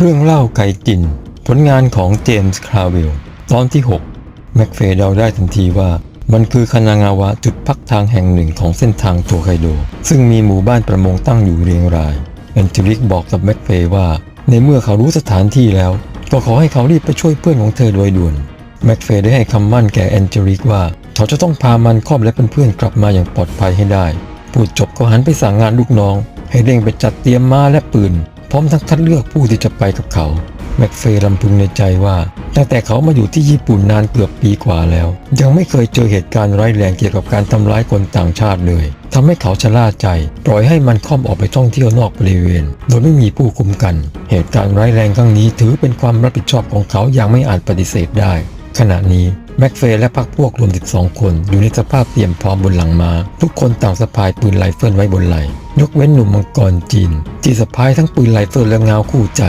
เรื่องเล่าไก่กิน ผลงานของเจมส์คราเวลตอนที่ 6 แม็กเฟย์เดาได้ทันทีว่า มันคือคานางาวะจุดพักทางแห่งหนึ่งของเส้นทางโตไคโด ซึ่งมีหมู่บ้านประมงตั้งอยู่เรียงรายแอนเจลิกบอกกับแม็กเฟย์ว่า ในเมื่อเขารู้สถานที่แล้ว ก็ขอให้เขารีบไปช่วยเพื่อนของเธอโดยด่วนแม็กเฟย์ได้ให้คำมั่นแก่แอนเจลิกว่า เขาจะต้องพามันครอบและเพื่อนๆกลับมาอย่างปลอดภัยให้ได้พูดจบก็หันไปสั่งงานลูกน้อง ให้เร่งไปจัดเตรียมม้าและปืน ร้อมทั้งคัดเลือกผู้ที่จะไปกับเขา แม็กเฟย์ลำพึงในใจว่า ตั้งแต่เขามาอยู่ที่ญี่ปุ่นนานเกือบปีกว่าแล้ว ยังไม่เคยเจอเหตุการณ์ร้ายแรงเกี่ยวกับการทำร้ายคนต่างชาติเลยทำให้เขาชะล่าใจ ปล่อยให้มันค่อมออกไปท่องเที่ยวนอกบริเวณ โดยไม่มีผู้คุมกัน เหตุการณ์ร้ายแรงครั้งนี้ถือเป็นความรับผิดชอบของเขาอย่างไม่อาจปฏิเสธได้ ขณะนี้ แม็กเฟย์และพรรคพวกรวม 12 คนอยู่ในสภาพเตรียมพร้อมบนหลังมา้า ทุกคนต่างสะพายปืนไรเฟิลไว้บนไหล่ยกเว้นหนุ่มมังกรจีนที่สะพายทั้งปืนไรเฟิลและเงาคู่ใจ